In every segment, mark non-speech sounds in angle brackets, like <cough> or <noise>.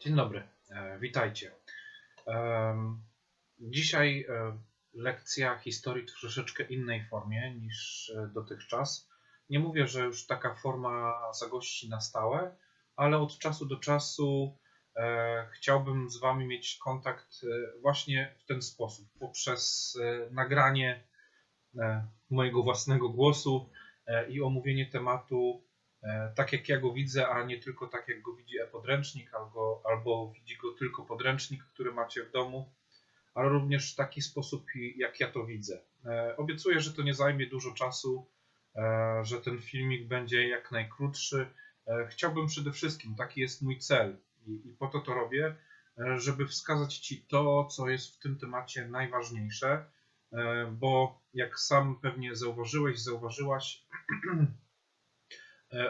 Dzień dobry, e, witajcie. Dzisiaj e, lekcja historii w troszeczkę innej formie niż e, dotychczas. Nie mówię, że już taka forma zagości na stałe, ale od czasu do czasu chciałbym z Wami mieć kontakt właśnie w ten sposób, poprzez nagranie mojego własnego głosu i omówienie tematu tak jak ja go widzę, a nie tylko tak jak go widzi e-podręcznik albo, albo widzi go tylko podręcznik, który macie w domu, ale również w taki sposób, jak ja to widzę. E, Obiecuję, że to nie zajmie dużo czasu, e, że ten filmik będzie jak najkrótszy. E, Chciałbym przede wszystkim, taki jest mój cel i, i po to to robię, e, żeby wskazać Ci to, co jest w tym temacie najważniejsze, e, bo jak sam pewnie zauważyłeś, zauważyłaś, E, <clears throat>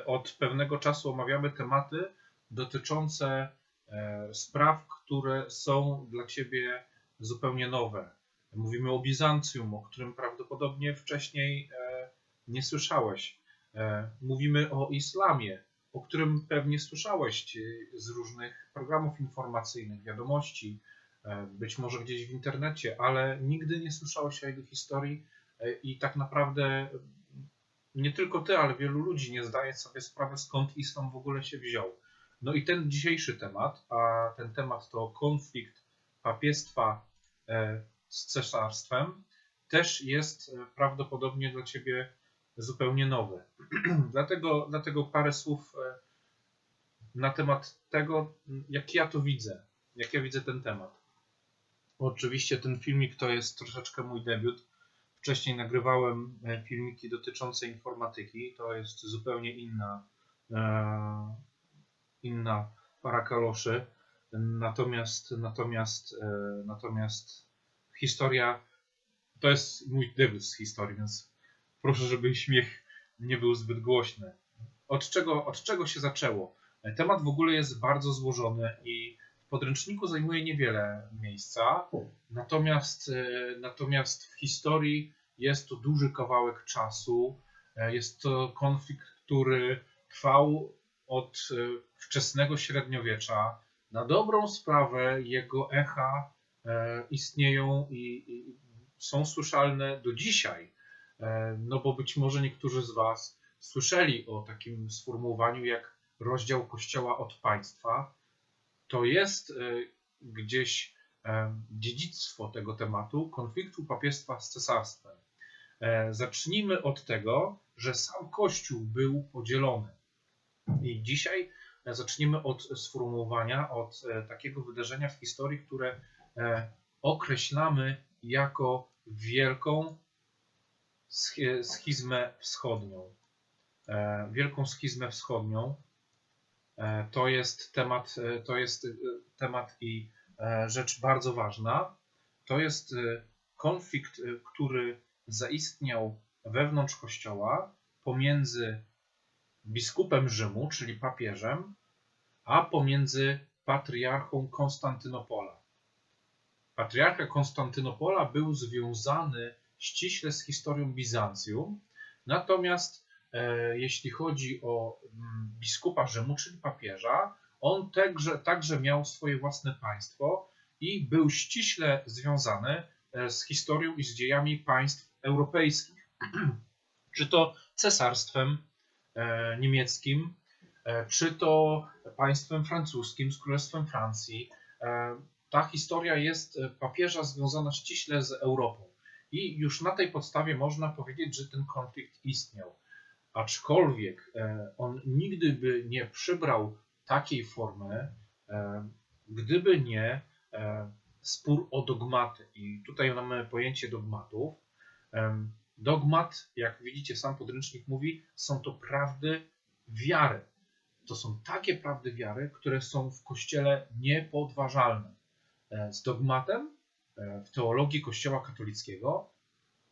od pewnego czasu omawiamy tematy dotyczące e, spraw, które są dla Ciebie zupełnie nowe. Mówimy o Bizancjum, o którym prawdopodobnie wcześniej e, nie słyszałeś. E, Mówimy o islamie, o którym pewnie słyszałeś e, z różnych programów informacyjnych, wiadomości, e, być może gdzieś w internecie, ale nigdy nie słyszałeś o jego historii e, i tak naprawdę nie tylko ty, ale wielu ludzi nie zdaje sobie sprawy, skąd islam w ogóle się wziął. No i ten dzisiejszy temat, a ten temat to konflikt papiestwa e, z cesarstwem, też jest e, prawdopodobnie dla ciebie zupełnie nowy. <clears throat> dlatego, dlatego parę słów e, na temat tego, jak ja to widzę, jak ja widzę ten temat. Oczywiście ten filmik to jest troszeczkę mój debiut. Wcześniej nagrywałem e, filmiki dotyczące informatyki. To jest zupełnie inna, e, inna para kaloszy. Natomiast, natomiast, e, natomiast historia to jest mój debiut z historii, więc proszę, żeby śmiech nie był zbyt głośny. Od czego, od czego się zaczęło? Temat w ogóle jest bardzo złożony i w podręczniku zajmuje niewiele miejsca. Natomiast, natomiast w historii jest to duży kawałek czasu. E, Jest to konflikt, który trwał od e, wczesnego średniowiecza. Na dobrą sprawę jego echa e, istnieją i, są słyszalne do dzisiaj. No bo być może niektórzy z Was słyszeli o takim sformułowaniu jak rozdział Kościoła od państwa. To jest gdzieś dziedzictwo tego tematu, konfliktu papiestwa z cesarstwem. E, Zacznijmy od tego, że sam Kościół był podzielony. I dzisiaj e, zaczniemy od sformułowania, od e, takiego wydarzenia w historii, które określamy jako wielką schi- schizmę wschodnią. Wielką schizmę wschodnią to jest temat, to jest temat i rzecz bardzo ważna. To jest konflikt, który zaistniał wewnątrz Kościoła pomiędzy biskupem Rzymu, czyli papieżem, a pomiędzy patriarchą Konstantynopola. Patriarcha Konstantynopola był związany ściśle z historią Bizancjum, natomiast e, jeśli chodzi o mm, biskupa Rzymu, czyli papieża, on także, także miał swoje własne państwo i był ściśle związany e, z historią i z dziejami państw europejskich. <clears throat> czy to cesarstwem e, niemieckim, e, czy to państwem francuskim, z Królestwem Francji. E, ta historia jest papieża związana ściśle z Europą. I już na tej podstawie można powiedzieć, że ten konflikt istniał. Aczkolwiek on nigdy by nie przybrał takiej formy, gdyby nie spór o dogmaty. I tutaj mamy pojęcie dogmatów. Dogmat, jak widzicie, sam podręcznik mówi, są to prawdy wiary. To są takie prawdy wiary, które są w Kościele niepodważalne. E, Z dogmatem e, w teologii Kościoła katolickiego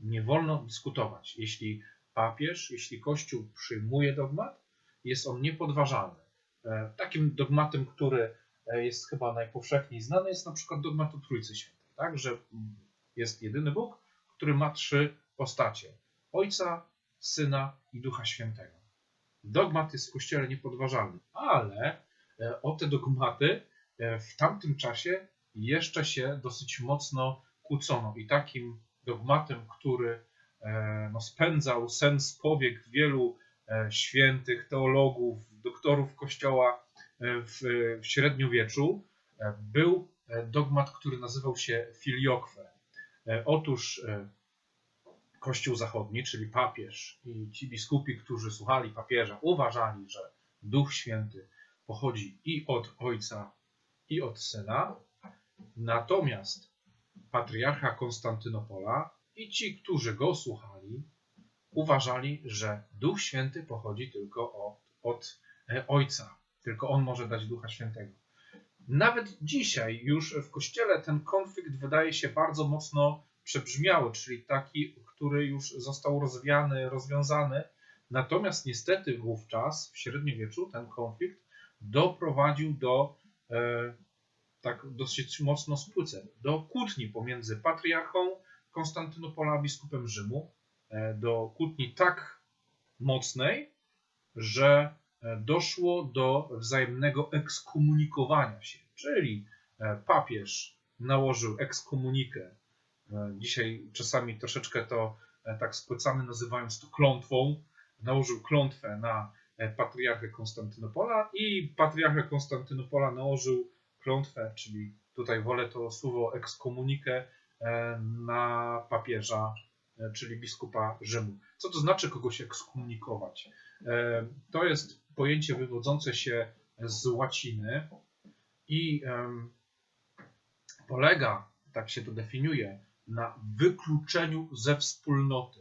nie wolno dyskutować. Jeśli papież, jeśli Kościół przyjmuje dogmat, jest on niepodważalny. E, Takim dogmatem, który jest chyba najpowszechniej znany, jest na przykład dogmat o Trójcy Świętej, tak? że jest jedyny Bóg, który ma trzy postacie: Ojca, Syna i Ducha Świętego. Dogmat jest w Kościele niepodważalny, ale e, o te dogmaty e, w tamtym czasie jeszcze się dosyć mocno kłócono i takim dogmatem, który e, no, spędzał sens powiek wielu świętych, teologów, doktorów Kościoła w średniowieczu, był dogmat, który nazywał się filiokwę. Otóż Kościół Zachodni, czyli papież i ci biskupi, którzy słuchali papieża, uważali, że Duch Święty pochodzi i od Ojca, i od Syna. Natomiast patriarcha Konstantynopola i ci, którzy go słuchali, uważali, że Duch Święty pochodzi tylko od, od e, Ojca. Tylko On może dać Ducha Świętego. Nawet dzisiaj już w Kościele ten konflikt wydaje się bardzo mocno przebrzmiały, czyli taki, który już został rozwiany, rozwiązany. Natomiast niestety wówczas, w średniowieczu, ten konflikt doprowadził do e, tak dosyć mocno spłyceń, do kłótni pomiędzy patriarchą Konstantynopola a biskupem Rzymu, e, do kłótni tak mocnej, że doszło do wzajemnego ekskomunikowania się, czyli e, papież nałożył ekskomunikę E, dzisiaj czasami troszeczkę to e, tak spłycamy, nazywając to klątwą. Nałożył klątwę na e, patriarchę Konstantynopola i patriarchę Konstantynopola nałożył klątwę, czyli tutaj wolę to słowo ekskomunikę na papieża, czyli biskupa Rzymu. Co to znaczy kogoś ekskomunikować? To jest pojęcie wywodzące się z łaciny i polega, tak się to definiuje, na wykluczeniu ze wspólnoty.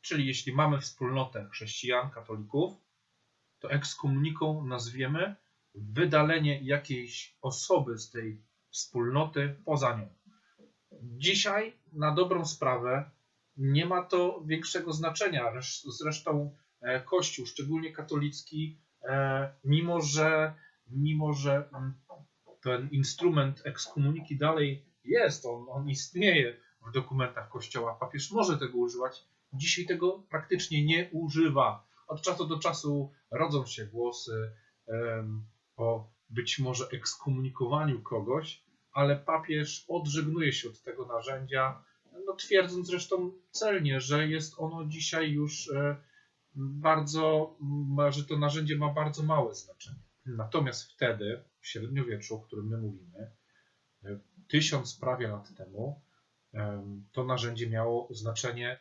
Czyli jeśli mamy wspólnotę chrześcijan, katolików, to ekskomuniką nazwiemy wydalenie jakiejś osoby z tej wspólnoty poza nią. Dzisiaj, na dobrą sprawę, nie ma to większego znaczenia. Zresztą e, Kościół, szczególnie katolicki, mimo że, mimo że ten instrument ekskomuniki dalej jest, on, on istnieje, w dokumentach Kościoła. Papież może tego używać, dzisiaj tego praktycznie nie używa. Od czasu do czasu rodzą się głosy o być może ekskomunikowaniu kogoś, ale papież odżegnuje się od tego narzędzia, no twierdząc zresztą celnie, że jest ono dzisiaj już e, bardzo, że to narzędzie ma bardzo małe znaczenie. Natomiast wtedy, w średniowieczu, o którym my mówimy, e, tysiąc prawie lat temu, to narzędzie miało znaczenie,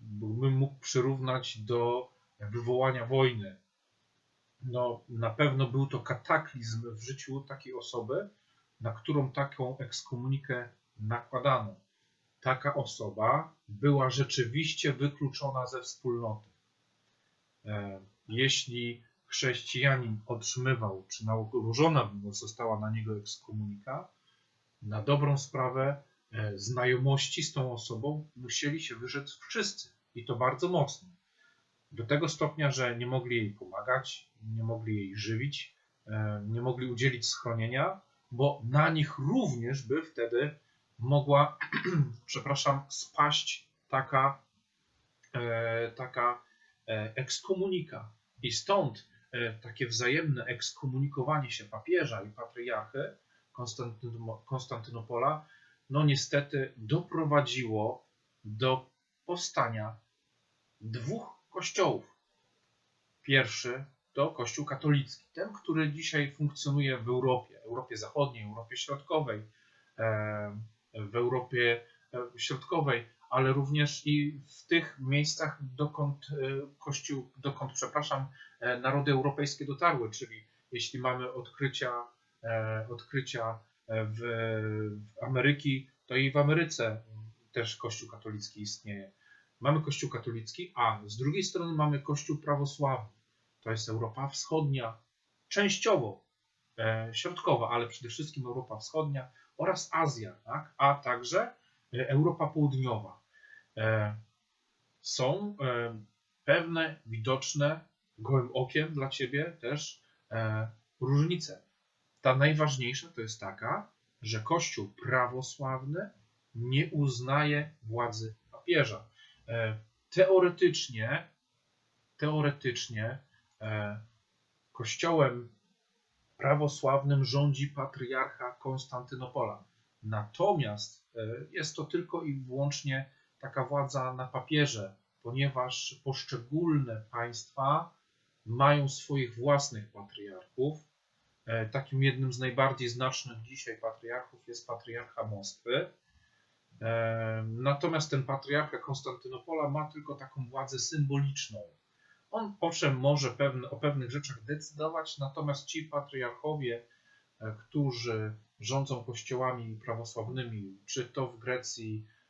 bym mógł przyrównać do wywołania wojny. No, na pewno był to kataklizm w życiu takiej osoby, na którą taką ekskomunikę nakładano. Taka osoba była rzeczywiście wykluczona ze wspólnoty. Jeśli chrześcijanin otrzymywał, czy nałożona została na niego ekskomunika, na dobrą sprawę E, znajomości z tą osobą musieli się wyrzec wszyscy i to bardzo mocno. Do tego stopnia, że nie mogli jej pomagać, nie mogli jej żywić, e, nie mogli udzielić schronienia, bo na nich również by wtedy mogła, <clears throat> przepraszam, spaść taka, e, taka ekskomunika. I stąd takie wzajemne ekskomunikowanie się papieża i patriarchy Konstantynopola no niestety doprowadziło do powstania dwóch kościołów. Pierwszy to Kościół katolicki, ten, który dzisiaj funkcjonuje w Europie, Europie Zachodniej, Europie Środkowej, w Europie e, Środkowej, ale również i w tych miejscach, dokąd e, Kościół, dokąd, przepraszam, e, narody europejskie dotarły, czyli jeśli mamy odkrycia, odkrycia w, w Ameryki, to i w Ameryce też Kościół katolicki istnieje. Mamy Kościół katolicki, a z drugiej strony mamy Kościół prawosławny. To jest Europa Wschodnia, częściowo e, środkowa, ale przede wszystkim Europa Wschodnia oraz Azja, tak? a także e, Europa Południowa. E, są e, pewne widoczne gołym okiem dla Ciebie też e, różnice. Ta najważniejsza to jest taka, że Kościół prawosławny nie uznaje władzy papieża. Teoretycznie, teoretycznie Kościołem prawosławnym rządzi patriarcha Konstantynopola. Natomiast jest to tylko i wyłącznie taka władza na papierze, ponieważ poszczególne państwa mają swoich własnych patriarchów. E, takim jednym z najbardziej znacznych dzisiaj patriarchów jest patriarcha Moskwy. E, natomiast ten patriarcha Konstantynopola ma tylko taką władzę symboliczną. On owszem może pewne, o pewnych rzeczach decydować, natomiast ci patriarchowie, którzy rządzą kościołami prawosławnymi, czy to w Grecji, e,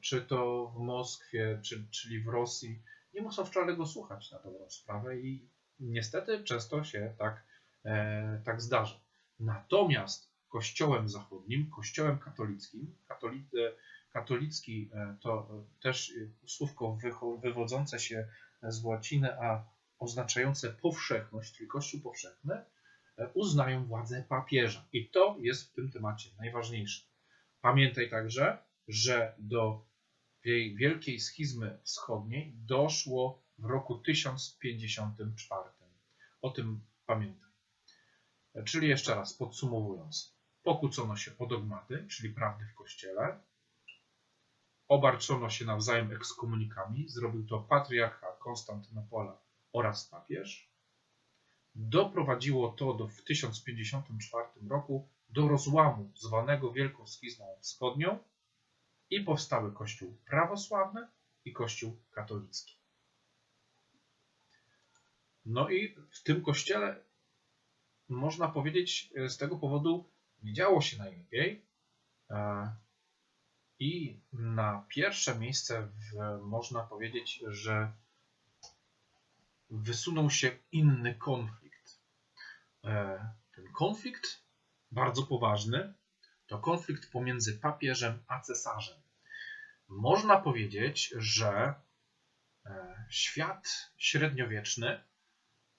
czy to w Moskwie, czy, czyli w Rosji, nie muszą wcale go słuchać na dobrą sprawę i niestety często się tak, e, tak zdarza. Natomiast kościołem zachodnim, kościołem katolickim, katoli, e, katolicki to też słówko wywodzące się z łaciny, a oznaczające powszechność, czyli kościół powszechny, uznają władzę papieża. I to jest w tym temacie najważniejsze. Pamiętaj także, że do tej wielkiej schizmy wschodniej doszło w roku 1054. O tym pamiętaj. Czyli jeszcze raz podsumowując, pokłócono się o dogmaty, czyli prawdy w kościele, obarczono się nawzajem ekskomunikami, zrobił to patriarcha Konstantynopola oraz papież, Doprowadziło to do, w 1054 roku do rozłamu zwanego Wielką Schizmą Wschodnią i powstały Kościół prawosławny i Kościół katolicki. No i w tym kościele można powiedzieć z tego powodu nie działo się najlepiej. E, I na pierwsze miejsce w, można powiedzieć, że wysunął się inny konflikt. E, ten konflikt, bardzo poważny, to konflikt pomiędzy papieżem a cesarzem. Można powiedzieć, że e, świat średniowieczny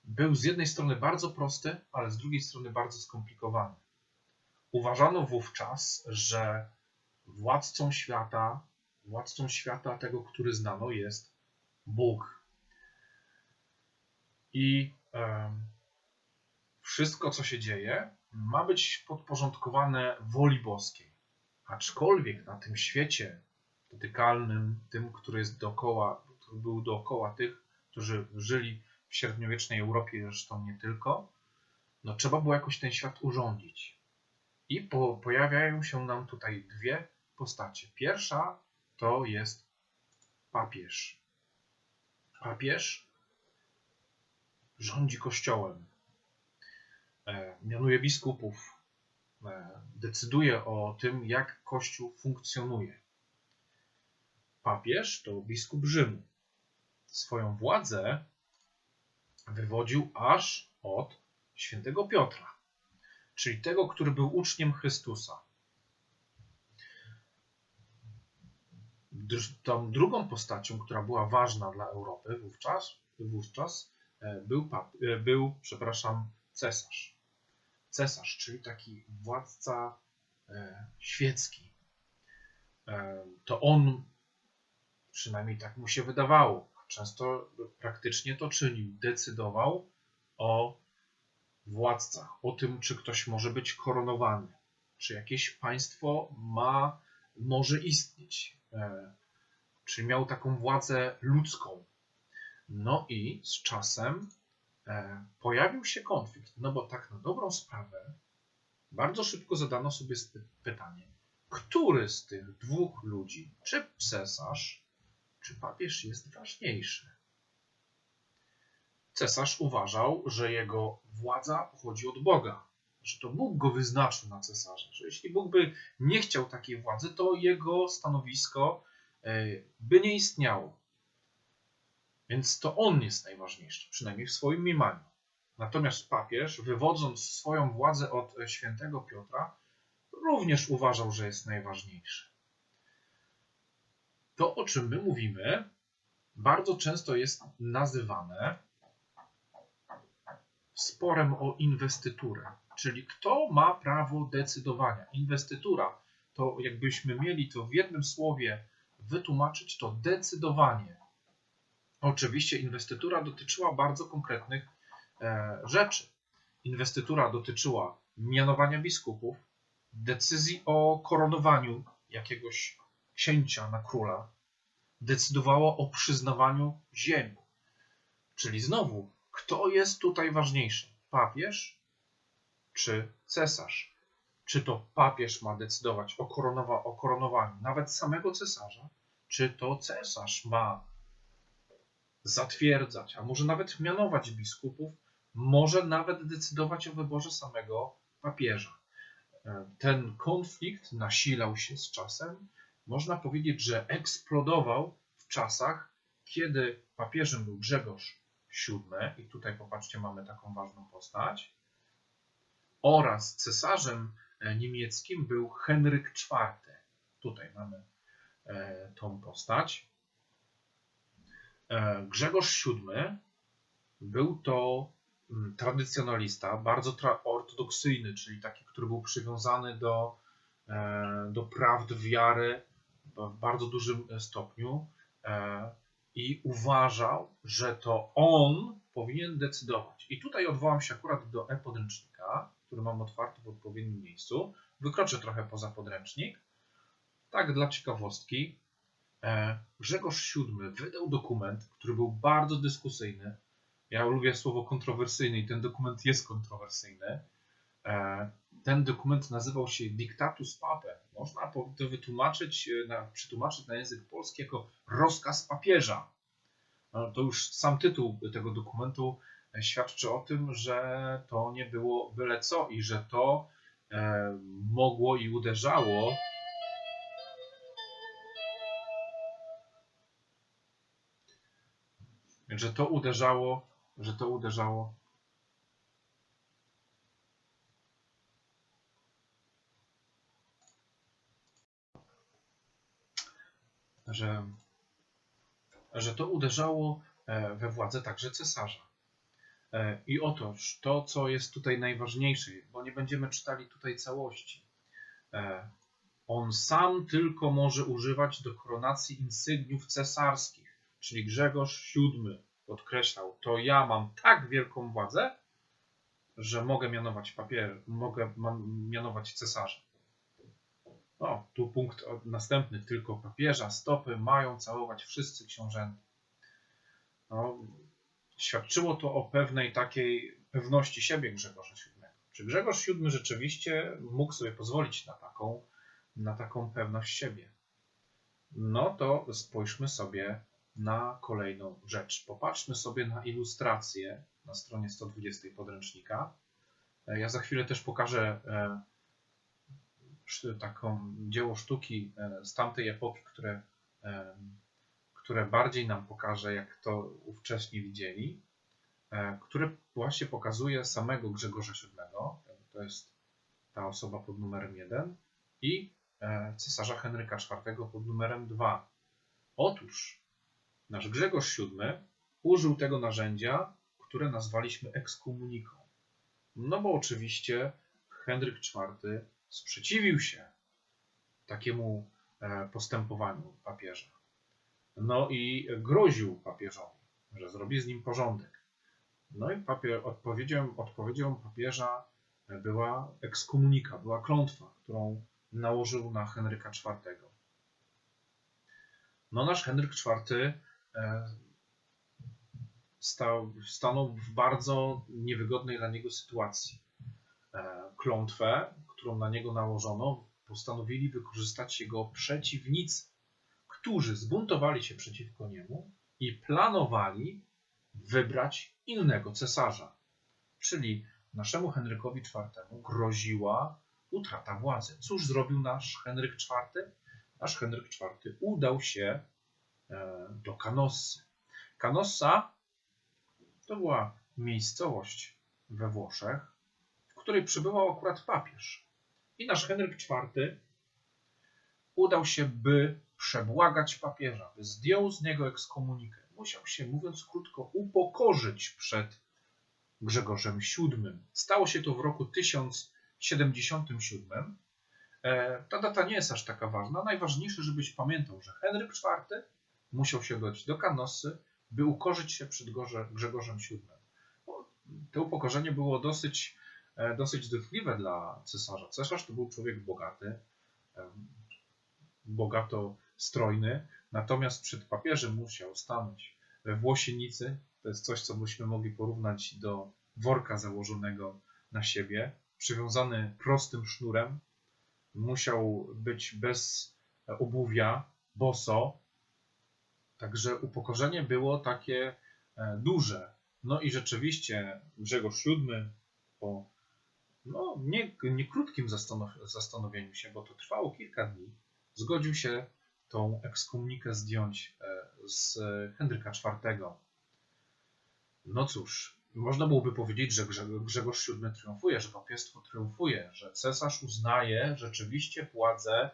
był z jednej strony bardzo prosty, ale z drugiej strony bardzo skomplikowany. Uważano wówczas, że władcą świata, władcą świata tego, który znano, jest Bóg. I wszystko, co się dzieje, ma być podporządkowane woli boskiej. Aczkolwiek na tym świecie dotykalnym, tym, który jest dookoła, który był dookoła tych, którzy żyli w średniowiecznej Europie, zresztą nie tylko, no trzeba było jakoś ten świat urządzić. I po, pojawiają się nam tutaj dwie postacie. Pierwsza to jest papież. Papież rządzi kościołem, e, mianuje biskupów, e, decyduje o tym, jak kościół funkcjonuje. Papież to biskup Rzymu. Swoją władzę wywodził aż od świętego Piotra, czyli tego, który był uczniem Chrystusa. Tą drugą postacią, która była ważna dla Europy wówczas, wówczas E, był, pap, e, był, przepraszam, cesarz. Cesarz, czyli taki władca e, świecki. To on, przynajmniej tak mu się wydawało, często praktycznie to czynił, decydował o władcach, o tym, czy ktoś może być koronowany, czy jakieś państwo ma, może istnieć. Czyli miał taką władzę ludzką, no i z czasem e, pojawił się konflikt, no bo tak na dobrą sprawę bardzo szybko zadano sobie pytanie, który z tych dwóch ludzi, czy cesarz, czy papież jest ważniejszy? Cesarz uważał, że jego władza pochodzi od Boga, że to Bóg go wyznaczył na cesarza, że jeśli Bóg by nie chciał takiej władzy, to jego stanowisko e, by nie istniało. Więc to on jest najważniejszy, przynajmniej w swoim mniemaniu. Natomiast papież, wywodząc swoją władzę od świętego Piotra, również uważał, że jest najważniejszy. To, o czym my mówimy, bardzo często jest nazywane sporem o inwestyturę, czyli kto ma prawo decydowania. Inwestytura to, jakbyśmy mieli to w jednym słowie wytłumaczyć, to decydowanie Oczywiście inwestytura dotyczyła bardzo konkretnych e, rzeczy. inwestytura dotyczyła mianowania biskupów, decyzji o koronowaniu jakiegoś księcia na króla, decydowała o przyznawaniu ziemi. Czyli znowu, kto jest tutaj ważniejszy? Papież czy cesarz? Czy to papież ma decydować o, koronowa, o koronowaniu nawet samego cesarza? Czy to cesarz ma zatwierdzać, a może nawet mianować biskupów, może nawet decydować o wyborze samego papieża? Ten konflikt nasilał się z czasem. Można powiedzieć, że eksplodował w czasach, kiedy papieżem był Grzegorz VII, i tutaj popatrzcie, mamy taką ważną postać, oraz cesarzem niemieckim był Henryk IV. Tutaj mamy e, tą postać. E, Grzegorz VII był to mm, tradycjonalista, bardzo tra ortodoksyjny, czyli taki, który był przywiązany do, e, do prawd wiary w bardzo dużym stopniu i uważał, że to on powinien decydować. I tutaj odwołam się akurat do e-podręcznika, który mam otwarty w odpowiednim miejscu. Wykroczę trochę poza podręcznik. Tak, dla ciekawostki. E, Grzegorz VII wydał dokument, który był bardzo dyskusyjny. Ja lubię słowo kontrowersyjny i ten dokument jest kontrowersyjny. E, ten dokument nazywał się Dictatus Pape. Można to wytłumaczyć, e, na, przetłumaczyć na język polski jako rozkaz papieża. No, to już sam tytuł tego dokumentu świadczy o tym, że to nie było byle co i że to e, mogło i uderzało że to uderzało, że to uderzało że, że to uderzało e, we władzę także cesarza. E, I otóż to, co jest tutaj najważniejsze, bo nie będziemy czytali tutaj całości. E, on sam tylko może używać do koronacji insygniów cesarskich, czyli Grzegorz VII podkreślał, to ja mam tak wielką władzę, że mogę mianować papier, mogę mianować cesarza. No, tu punkt następny, tylko papieża, stopy mają całować wszyscy książęta. No, świadczyło to o pewnej takiej pewności siebie Grzegorza VII. Czy Grzegorz VII rzeczywiście mógł sobie pozwolić na taką, na taką pewność siebie? No to spójrzmy sobie na kolejną rzecz. Popatrzmy sobie na ilustrację na stronie 120 podręcznika. Ja za chwilę też pokażę e, taką dzieło sztuki e, z tamtej epoki, które które bardziej nam pokaże, jak to ówcześnie widzieli, e, które właśnie pokazuje samego Grzegorza VII, to jest ta osoba pod numerem 1, i e, cesarza Henryka IV pod numerem 2. Otóż nasz Grzegorz VII użył tego narzędzia, które nazwaliśmy ekskomuniką. No bo oczywiście Henryk IV sprzeciwił się takiemu e, postępowaniu papieża. No i groził papieżowi, że zrobi z nim porządek. No i papier, odpowiedzią, odpowiedzią papieża była ekskomunika, była klątwa, którą nałożył na Henryka IV. No nasz Henryk IV e, stał, stanął w bardzo niewygodnej dla niego sytuacji. E, klątwę, którą na niego nałożono, postanowili wykorzystać jego przeciwnicy którzy zbuntowali się przeciwko niemu i planowali wybrać innego cesarza. Czyli naszemu Henrykowi IV groziła utrata władzy. Cóż zrobił nasz Henryk IV? Nasz Henryk IV udał się e, do Canossy. Canossa to była miejscowość we Włoszech, w której przybywał akurat papież. I nasz Henryk IV udał się, by przebłagać papieża, by zdjął z niego ekskomunikę. Musiał się, mówiąc krótko, upokorzyć przed Grzegorzem VII. Stało się to w roku 1077. E, ta data nie jest aż taka ważna. Najważniejsze, żebyś pamiętał, że Henryk IV musiał się udać do Kanosy, by ukorzyć się przed Grzegorzem VII. to upokorzenie było dosyć, dosyć dotkliwe dla cesarza. Cesarz to był człowiek bogaty, bogato strojny, natomiast przed papieżem musiał stanąć we włosienicy. To jest coś, co byśmy mogli porównać do worka założonego na siebie, przywiązany prostym sznurem. Musiał być bez obuwia, boso. Także upokorzenie było takie e, duże. No i rzeczywiście Grzegorz VII po no, nie, nie krótkim zastanow- zastanowieniu się, bo to trwało kilka dni, zgodził się tą ekskomunikę zdjąć e, z Henryka IV. No cóż, można byłoby powiedzieć, że Grze- Grzegorz VII triumfuje, że papiestwo triumfuje, że cesarz uznaje rzeczywiście władzę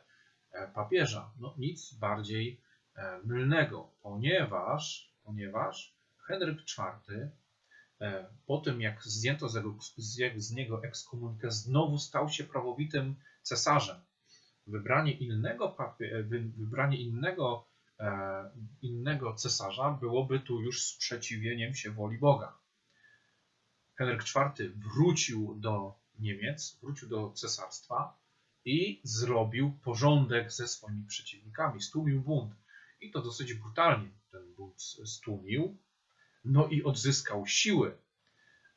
e, papieża. No nic bardziej e, mylnego, ponieważ, ponieważ Henryk IV po tym jak zdjęto z, niego ekskomunikę, znowu stał się prawowitym cesarzem. Wybranie innego, papie, wy, wybranie innego, e, innego cesarza byłoby tu już sprzeciwieniem się woli Boga. Henryk IV wrócił do Niemiec, wrócił do cesarstwa i zrobił porządek ze swoimi przeciwnikami, stłumił bunt. I to dosyć brutalnie ten bunt stłumił, no i odzyskał siły.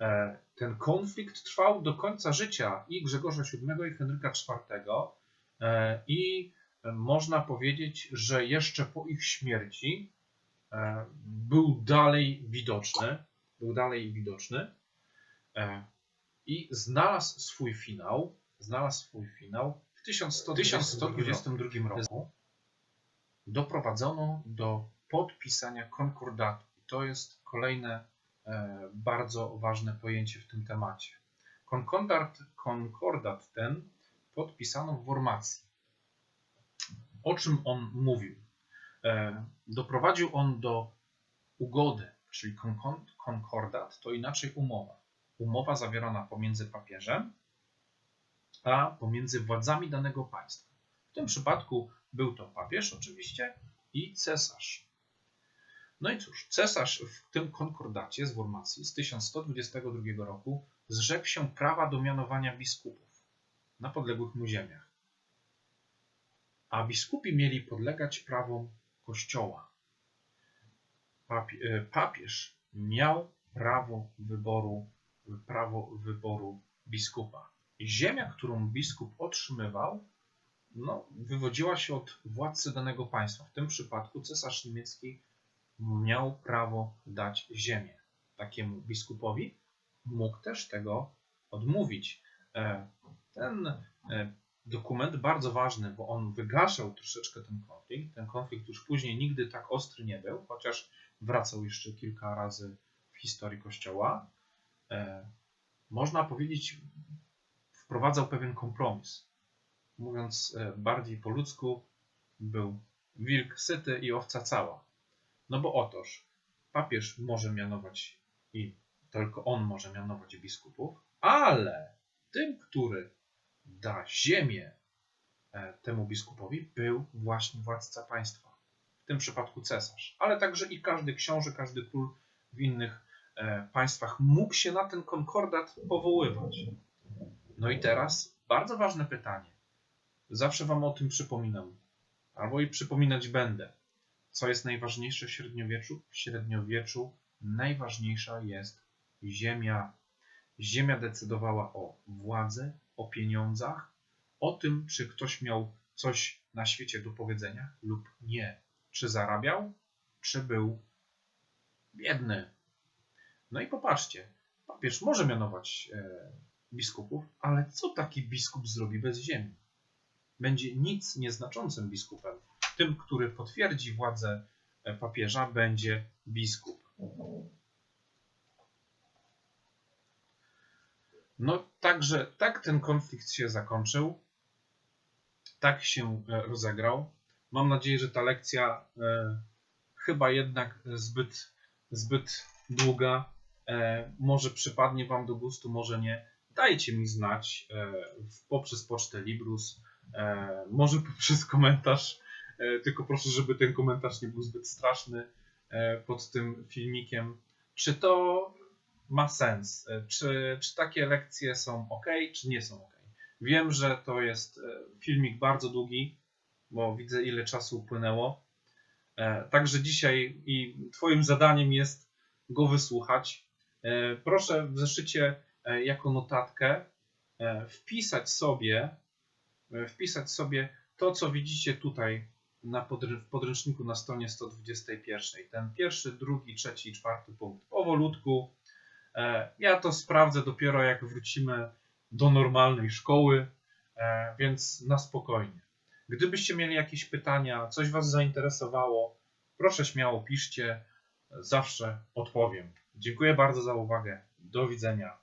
E, Ten konflikt trwał do końca życia i Grzegorza VII i Henryka IV. e, I można powiedzieć, że jeszcze po ich śmierci e, był dalej widoczny, był dalej widoczny i znalazł swój finał, znalazł swój finał w 1122 roku. Doprowadzono do podpisania konkordatu. To jest kolejne e, bardzo ważne pojęcie w tym temacie. Konkordat, konkordat ten podpisano w Wormacji. O czym on mówił? E, doprowadził on do ugody, czyli konkordat to inaczej umowa. Umowa zawierana pomiędzy papieżem a pomiędzy władzami danego państwa. W tym przypadku był to papież oczywiście i cesarz. No i cóż, cesarz w tym konkordacie z Wormacji z 1122 roku zrzekł się prawa do mianowania biskupów na podległych mu ziemiach. A biskupi mieli podlegać prawom kościoła. E, papież miał prawo wyboru, prawo wyboru biskupa. Ziemia, którą biskup otrzymywał, no, wywodziła się od władcy danego państwa. W tym przypadku cesarz niemiecki miał prawo dać ziemię takiemu biskupowi. Mógł też tego odmówić. E, Ten e, dokument bardzo ważny, bo on wygaszał troszeczkę ten konflikt. Ten konflikt już później nigdy tak ostry nie był, chociaż wracał jeszcze kilka razy w historii Kościoła. E, Można powiedzieć, wprowadzał pewien kompromis. Mówiąc bardziej po ludzku, był wilk syty i owca cała. No bo otóż papież może mianować i tylko on może mianować biskupów, ale tym, który da ziemię e, temu biskupowi, był właśnie władca państwa. W tym przypadku cesarz, ale także i każdy książę, każdy król w innych e, państwach mógł się na ten konkordat powoływać. No i teraz bardzo ważne pytanie. Zawsze Wam o tym przypominam, albo i przypominać będę. Co jest najważniejsze w średniowieczu? W średniowieczu najważniejsza jest ziemia. Ziemia decydowała o władzy, o pieniądzach, o tym, czy ktoś miał coś na świecie do powiedzenia lub nie. Czy zarabiał, czy był biedny. No i popatrzcie, papież może mianować e, biskupów, ale co taki biskup zrobi bez ziemi? Będzie nic nieznaczącym biskupem. Tym, który potwierdzi władzę e, papieża, będzie biskup. No, także tak ten konflikt się zakończył. Tak się e, rozegrał. Mam nadzieję, że ta lekcja e, chyba jednak zbyt, zbyt długa. E, może przypadnie Wam do gustu, może nie. Dajcie mi znać e, poprzez pocztę Librus, e, może poprzez komentarz. E, tylko proszę, żeby ten komentarz nie był zbyt straszny e, pod tym filmikiem. Czy to ma sens? E, Czy, czy takie lekcje są ok, czy nie są ok? Wiem, że to jest filmik bardzo długi, bo widzę ile czasu upłynęło. Także dzisiaj i Twoim zadaniem jest go wysłuchać. Proszę w zeszycie jako notatkę wpisać sobie, wpisać sobie to, co widzicie tutaj na podr- w podręczniku na stronie 121. Ten pierwszy, drugi, trzeci i czwarty punkt. Powolutku. E, Ja to sprawdzę dopiero jak wrócimy do normalnej szkoły, e, więc na spokojnie. Gdybyście mieli jakieś pytania, coś Was zainteresowało, proszę śmiało piszcie, zawsze odpowiem. Dziękuję bardzo za uwagę. Do widzenia.